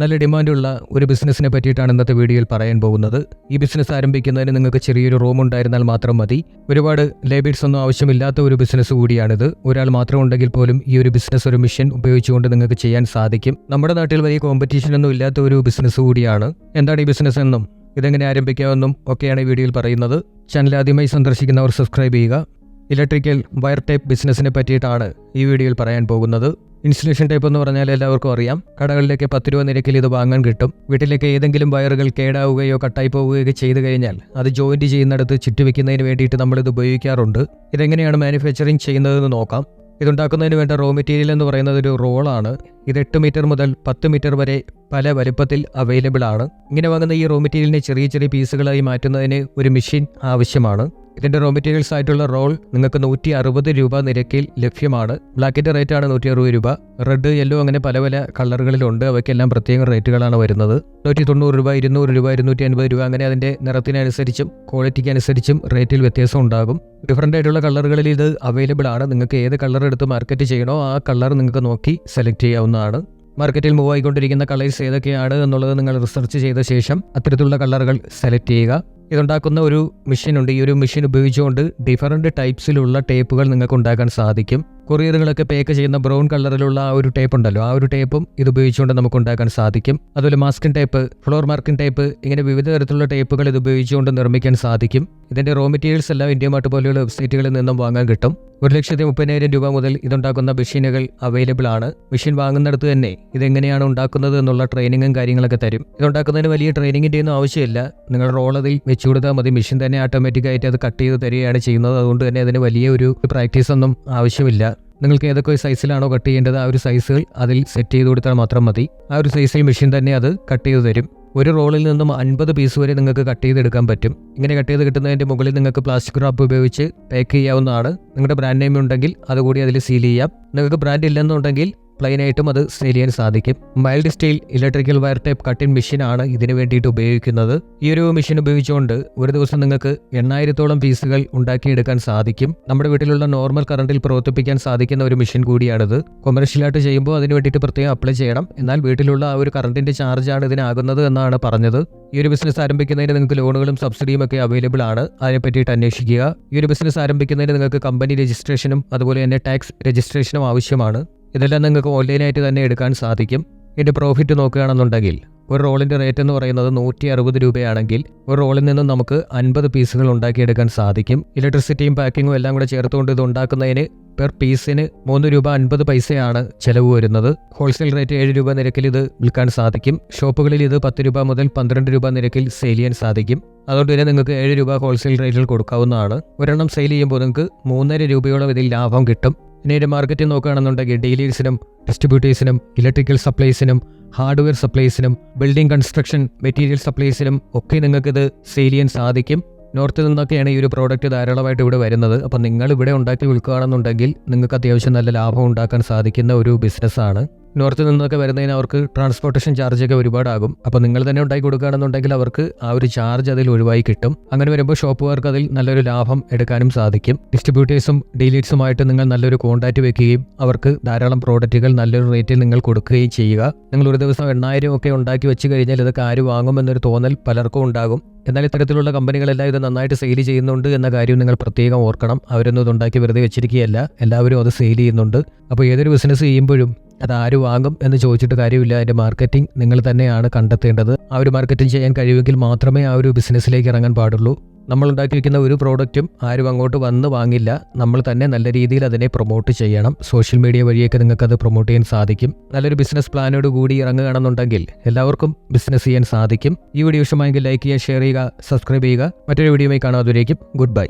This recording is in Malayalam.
നല്ല ഡിമാൻഡുള്ള ഒരു ബിസിനസ്സിനെ പറ്റിയിട്ടാണ് ഇന്നത്തെ വീഡിയോയിൽ പറയാൻ പോകുന്നത്. ഈ ബിസിനസ് ആരംഭിക്കുന്നതിന് നിങ്ങൾക്ക് ചെറിയൊരു റൂം ഉണ്ടായിരുന്നാൽ മാത്രം മതി. ഒരുപാട് ലേബേഴ്സ് ഒന്നും ആവശ്യമില്ലാത്ത ഒരു ബിസിനസ് കൂടിയാണിത്. ഒരാൾ മാത്രം ഉണ്ടെങ്കിൽ പോലും ഈ ഒരു ബിസിനസ് ഒരു മിഷൻ ഉപയോഗിച്ചുകൊണ്ട് നിങ്ങൾക്ക് ചെയ്യാൻ സാധിക്കും. നമ്മുടെ നാട്ടിൽ വലിയ കോമ്പറ്റീഷൻ ഒന്നും ഇല്ലാത്ത ഒരു ബിസിനസ് കൂടിയാണ്. എന്താണ് ഈ ബിസിനസ് എന്നും ഇതെങ്ങനെ ആരംഭിക്കാമെന്നും ഒക്കെയാണ് ഈ വീഡിയോയിൽ പറയുന്നത്. ചാനൽ ആദ്യമായി സന്ദർശിക്കുന്നവർ സബ്സ്ക്രൈബ് ചെയ്യുക. ഇലക്ട്രിക്കൽ വയർ ടൈപ്പ് ബിസിനസ്സിനെ പറ്റിയിട്ടാണ് ഈ വീഡിയോയിൽ പറയാൻ പോകുന്നത്. ഇൻസുലേഷൻ ടൈപ്പ് എന്ന് പറഞ്ഞാൽ എല്ലാവർക്കും അറിയാം. കടകളിലേക്ക് പത്ത് രൂപ നിരക്കിൽ ഇത് വാങ്ങാൻ കിട്ടും. വീട്ടിലേക്ക് ഏതെങ്കിലും വയറുകൾ കേടാവുകയോ കട്ടായി പോവുകയോ ചെയ്തു കഴിഞ്ഞാൽ അത് ജോയിന്റ് ചെയ്യുന്നിടത്ത് ചുറ്റുവെക്കുന്നതിന് വേണ്ടിയിട്ട് നമ്മൾ ഇത് ഉപയോഗിക്കാറുണ്ട്. ഇതെങ്ങനെയാണ് മാനുഫാക്ചറിങ് ചെയ്യുന്നതെന്ന് നോക്കാം. ഇതുണ്ടാക്കുന്നതിന് വേണ്ട റോ മെറ്റീരിയൽ എന്ന് പറയുന്നത് ഒരു റോളാണ് ഇത് എട്ട് മീറ്റർ മുതൽ പത്ത് മീറ്റർ വരെ പല വലുപ്പത്തിൽ അവൈലബിൾ ആണ്. ഇങ്ങനെ വാങ്ങുന്ന ഈ റോ മെറ്റീരിയലിനെ ചെറിയ ചെറിയ പീസുകളായി മാറ്റുന്നതിന് ഒരു മെഷീൻ ആവശ്യമാണ്. ഇതിന്റെ റോ മെറ്റീരിയൽസ് ആയിട്ടുള്ള റോൾ നിങ്ങൾക്ക് നൂറ്റി അറുപത് രൂപ നിരക്കിൽ ലഭ്യമാണ്. ബ്ലാക്കിന്റെ റേറ്റ് ആണ് നൂറ്റി അറുപത് രൂപ. റെഡ് യെല്ലോ അങ്ങനെ പല പല കളറുകളിലുണ്ട് അവയ്ക്കെല്ലാം പ്രത്യേക റേറ്റുകളാണ് വരുന്നത്. നൂറ്റി തൊണ്ണൂറ് രൂപ ഇരുന്നൂറ് രൂപ ഇരുന്നൂറ്റി അൻപത് രൂപ അങ്ങനെ അതിന്റെ നിറത്തിനനുസരിച്ചും ക്വാളിറ്റിക്ക് അനുസരിച്ചും റേറ്റിൽ വ്യത്യാസം ഉണ്ടാകും. ഡിഫറന്റ് ആയിട്ടുള്ള കളറുകളിൽ ഇത് അവൈലബിൾ ആണ്. നിങ്ങൾക്ക് ഏത് കളർ എടുത്ത് മാർക്കറ്റ് ചെയ്യണോ ആ കളർ നിങ്ങൾക്ക് നോക്കി സെലക്ട് ചെയ്യാവുന്നതാണ്. മാർക്കറ്റിൽ മൂവ് ആയിക്കൊണ്ടിരിക്കുന്ന കളേഴ്സ് ഏതൊക്കെയാണ് എന്നുള്ളത് നിങ്ങൾ റിസർച്ച് ചെയ്ത ശേഷം അത്തരത്തിലുള്ള കളറുകൾ സെലക്ട് ചെയ്യുക. ഇതുണ്ടാക്കുന്ന ഒരു മെഷീനുണ്ട് ഈ ഒരു മെഷീൻ ഉപയോഗിച്ചുകൊണ്ട് ഡിഫറന്റ് ടൈപ്സിലുള്ള ടേപ്പുകൾ നിങ്ങൾക്ക് ഉണ്ടാക്കാൻ സാധിക്കും. കൊറിയറുകളൊക്കെ പേക്ക് ചെയ്യുന്ന ബ്രൗൺ കളറിലുള്ള ആ ഒരു ടേപ്പ് ഉണ്ടല്ലോ. ആ ഒരു ടേപ്പും ഇത് ഉപയോഗിച്ചുകൊണ്ട് നമുക്ക് ഉണ്ടാക്കാൻ സാധിക്കും. അതുപോലെ masking tape floor marking tape ഇങ്ങനെ വിവിധ തരത്തിലുള്ള ടേപ്പുകൾ ഇത് ഉപയോഗിച്ചുകൊണ്ട് നിർമ്മിക്കാൻ സാധിക്കും. ഇതിന്റെ റോ മെറ്റീരിയൽസ് എല്ലാം ഇന്ത്യ മാർട്ട് പോലെയുള്ള വെബ്സൈറ്റുകളിൽ നിന്നും വാങ്ങാൻ കിട്ടും. ഒരു ലക്ഷത്തി മുപ്പതിനായിരം രൂപ മുതൽ ഇതുണ്ടാക്കുന്ന മെഷീനുകൾ അവൈലബിൾ ആണ്. മെഷീൻ വാങ്ങുന്നിടത്ത് തന്നെ ഇതെങ്ങനെയാണ് ഉണ്ടാക്കുന്നത് എന്നുള്ള ട്രെയിനിങ്ങും കാര്യങ്ങളൊക്കെ തരും. ഇതുണ്ടാക്കുന്നതിന് വലിയ ട്രെയിനിങ്ങിന്റെ ഒന്നും ആവശ്യമില്ല. നിങ്ങൾ റോൾ അതിൽ വെച്ചു കൊടുത്താൽ മതി. മെഷീൻ തന്നെ ഓട്ടോമാറ്റിക് ആയിട്ട് അത് കട്ട് ചെയ്ത് തരികയാണ് ചെയ്യുന്നത്. അതുകൊണ്ട് തന്നെ അതിന് വലിയ ഒരു പ്രാക്ടീസ് ഒന്നും ആവശ്യമില്ല. നിങ്ങൾക്ക് ഏതൊക്കെ സൈസിലാണോ കട്ട് ചെയ്യേണ്ടത് ആ ഒരു സൈസുകൾ അതിൽ സെറ്റ് ചെയ്ത് കൊടുത്താൽ മാത്രം മതി. ആ ഒരു സൈസിൽ മെഷീൻ തന്നെ അത് കട്ട് ചെയ്ത് തരും. ഒരു റോളിൽ നിന്നും അൻപത് പീസ് വരെ നിങ്ങൾക്ക് കട്ട് ചെയ്തെടുക്കാൻ പറ്റും. ഇങ്ങനെ കട്ട് ചെയ്ത് കിട്ടുന്നതിന്റെ മുകളിൽ നിങ്ങൾക്ക് പ്ലാസ്റ്റിക് റാപ്പ് ഉപയോഗിച്ച് പാക്ക് ചെയ്യാവുന്നതാണ്. നിങ്ങളുടെ ബ്രാൻഡ് നെയിം ഉണ്ടെങ്കിൽ അതുകൂടി അതിൽ സീൽ ചെയ്യാം. നിങ്ങൾക്ക് ബ്രാൻഡ് ഇല്ലെന്നുണ്ടെങ്കിൽ പ്ലെയിനായിട്ടും അത് സെയിൽ ചെയ്യാൻ സാധിക്കും. Mild steel electrical wire type cutting ആണ് ഇതിന് വേണ്ടിയിട്ട് ഉപയോഗിക്കുന്നത്. ഈ ഒരു മെഷീൻ ഉപയോഗിച്ചുകൊണ്ട് ഒരു ദിവസം നിങ്ങൾക്ക് എണ്ണായിരത്തോളം പീസുകൾ ഉണ്ടാക്കിയെടുക്കാൻ സാധിക്കും. നമ്മുടെ വീട്ടിലുള്ള നോർമൽ കറണ്ടിൽ പ്രവർത്തിപ്പിക്കാൻ സാധിക്കുന്ന ഒരു മെഷീൻ കൂടിയാണിത്. കൊമേഴ്ഷ്യലായിട്ട് ചെയ്യുമ്പോൾ അതിന് വേണ്ടിയിട്ട് പ്രത്യേകം അപ്ലൈ ചെയ്യണം. എന്നാൽ വീട്ടിലുള്ള ആ ഒരു കറണ്ടിന്റെ ചാർജാണ് ഇതിനാകുന്നത് എന്നാണ് പറഞ്ഞത്. ഈ ഒരു ബിസിനസ് ആരംഭിക്കുന്നതിന് നിങ്ങൾക്ക് ലോണുകളും സബ്സിഡിയും ഒക്കെ അവൈലബിൾ ആണ്. അതിനെ പറ്റിയിട്ട് അന്വേഷിക്കുക. ഈ ഒരു ബിസിനസ് ആരംഭിക്കുന്നതിന് നിങ്ങൾക്ക് കമ്പനി രജിസ്ട്രേഷനും അതുപോലെ തന്നെ ടാക്സ് രജിസ്ട്രേഷനും ആവശ്യമാണ്. ഇതെല്ലാം നിങ്ങൾക്ക് ഓൺലൈനായിട്ട് തന്നെ എടുക്കാൻ സാധിക്കും. ഇതിന്റെ പ്രോഫിറ്റ് നോക്കുകയാണെന്നുണ്ടെങ്കിൽ ഒരു റോളിന്റെ റേറ്റ് എന്ന് പറയുന്നത് നൂറ്റി അറുപത് രൂപയാണെങ്കിൽ ഒരു റോളിൽ നിന്നും നമുക്ക് അൻപത് പീസുകൾ ഉണ്ടാക്കിയെടുക്കാൻ സാധിക്കും. ഇലക്ട്രിസിറ്റിയും പാക്കിങ്ങും എല്ലാം കൂടെ ചേർത്തുകൊണ്ട് ഇത് ഉണ്ടാക്കുന്നതിന് പെർ പീസിന് മൂന്ന് രൂപ അൻപത് പൈസയാണ് ചിലവ് വരുന്നത്. ഹോൾസെയിൽ റേറ്റ് ഏഴ് രൂപ നിരക്കിൽ ഇത് വിൽക്കാൻ സാധിക്കും. ഷോപ്പുകളിൽ ഇത് പത്ത് രൂപ മുതൽ പന്ത്രണ്ട് രൂപ നിരക്കിൽ സെയിൽ ചെയ്യാൻ സാധിക്കും. അതുകൊണ്ട് തന്നെ നിങ്ങൾക്ക് ഏഴ് രൂപ ഹോൾസെയിൽ റേറ്റിൽ കൊടുക്കാവുന്നതാണ്. ഒരെണ്ണം സെയിൽ ചെയ്യുമ്പോൾ നിങ്ങൾക്ക് മൂന്നര രൂപയോളം ഇതിൽ ലാഭം കിട്ടും. ഇതിന്റെ മാർക്കറ്റിൽ നോക്കുകയാണെന്നുണ്ടെങ്കിൽ ഡീലേഴ്സിനും ഡിസ്ട്രിബ്യൂട്ടേഴ്സിനും ഇലക്ട്രിക്കൽ സപ്ലൈസിനും ഹാർഡ്വെയർ സപ്ലൈസിനും ബിൽഡിംഗ് കൺസ്ട്രക്ഷൻ മെറ്റീരിയൽ സപ്ലൈസിനും ഒക്കെ നിങ്ങൾക്കിത് സെയിൽ ചെയ്യാൻ സാധിക്കും. നോർത്തിൽ നിന്നൊക്കെയാണ് ഈ ഒരു പ്രോഡക്റ്റ് ധാരാളമായിട്ട് ഇവിടെ വരുന്നത്. അപ്പം നിങ്ങൾ ഇവിടെ ഉണ്ടാക്കി വിൽക്കുകയാണെന്നുണ്ടെങ്കിൽ നിങ്ങൾക്ക് അത്യാവശ്യം നല്ല ലാഭം ഉണ്ടാക്കാൻ സാധിക്കുന്ന ഒരു ബിസിനസ്സാണ് നോർത്തിൽ നിന്നൊക്കെ വരുന്നതിന് അവർക്ക് ട്രാൻസ്പോർട്ടേഷൻ ചാർജ് ചാർജൊക്കെ ഒരുപാടാകും. അപ്പോൾ നിങ്ങൾ തന്നെ ഉണ്ടാക്കി കൊടുക്കുകയാണെന്നുണ്ടെങ്കിൽ അവർക്ക് ആ ഒരു ചാർജ് അതിൽ ഒഴിവായി കിട്ടും. അങ്ങനെ വരുമ്പോൾ ഷോപ്പുകാർക്ക് അതിൽ നല്ലൊരു ലാഭം എടുക്കാനും സാധിക്കും. ഡിസ്ട്രിബ്യൂട്ടേഴ്സും ഡീലേഴ്സുമായിട്ട് നിങ്ങൾ നല്ലൊരു കോൺടാക്റ്റ് വെക്കുകയും അവർക്ക് ധാരാളം പ്രോഡക്റ്റുകൾ നല്ലൊരു റേറ്റിൽ നിങ്ങൾ കൊടുക്കുകയും ചെയ്യുക. നിങ്ങൾ ഒരു ദിവസം എണ്ണായിരം ഒക്കെ ഉണ്ടാക്കി വെച്ച് കഴിഞ്ഞാൽ ഇതൊക്കെ ആര് വാങ്ങുമെന്നൊരു തോന്നൽ പലർക്കും ഉണ്ടാകും. എന്നാൽ ഇത്തരത്തിലുള്ള കമ്പനികളെല്ലാം ഇത് നന്നായിട്ട് സെയിൽ ചെയ്യുന്നുണ്ട് എന്ന കാര്യം നിങ്ങൾ പ്രത്യേകം ഓർക്കണം. അവരൊന്നും ഇതുണ്ടാക്കി വെറുതെ വെച്ചിരിക്കുകയല്ല. എല്ലാവരും അത് സെയിൽ ചെയ്യുന്നുണ്ട്. അപ്പോൾ ഏതൊരു ബിസിനസ് ചെയ്യുമ്പോഴും ആര് വാങ്ങും എന്ന് ചോദിച്ചിട്ട് കാര്യമില്ല. അതിന്റെ മാർക്കറ്റിംഗ് നിങ്ങൾ തന്നെയാണ് കണ്ടെത്തേണ്ടത്. ആ ഒരു മാർക്കറ്റിംഗ് ചെയ്യാൻ കഴിയുമെങ്കിൽ മാത്രമേ ആ ഒരു ബിസിനസ്സിലേക്ക് ഇറങ്ങാൻ പാടുള്ളൂ. നമ്മൾ ഉണ്ടാക്കി വയ്ക്കുന്ന ഒരു പ്രോഡക്റ്റും ആരും അങ്ങോട്ട് വന്ന് വാങ്ങില്ല. നമ്മൾ തന്നെ നല്ല രീതിയിൽ അതിനെ പ്രൊമോട്ട് ചെയ്യണം. സോഷ്യൽ മീഡിയ വഴിയൊക്കെ നിങ്ങൾക്ക് അത് പ്രൊമോട്ട് ചെയ്യാൻ സാധിക്കും. നല്ലൊരു ബിസിനസ് പ്ലാനോട് കൂടി ഇറങ്ങുകയാണെന്നുണ്ടെങ്കിൽ എല്ലാവർക്കും ബിസിനസ് ചെയ്യാൻ സാധിക്കും. ഈ വീഡിയോ ഇഷ്ടമായെങ്കിൽ ലൈക്ക് ചെയ്യുക ഷെയർ ചെയ്യുക സബ്സ്ക്രൈബ് ചെയ്യുക. മറ്റൊരു വീഡിയോയുമായി കാണാം. അതുവരേക്കും ഗുഡ് ബൈ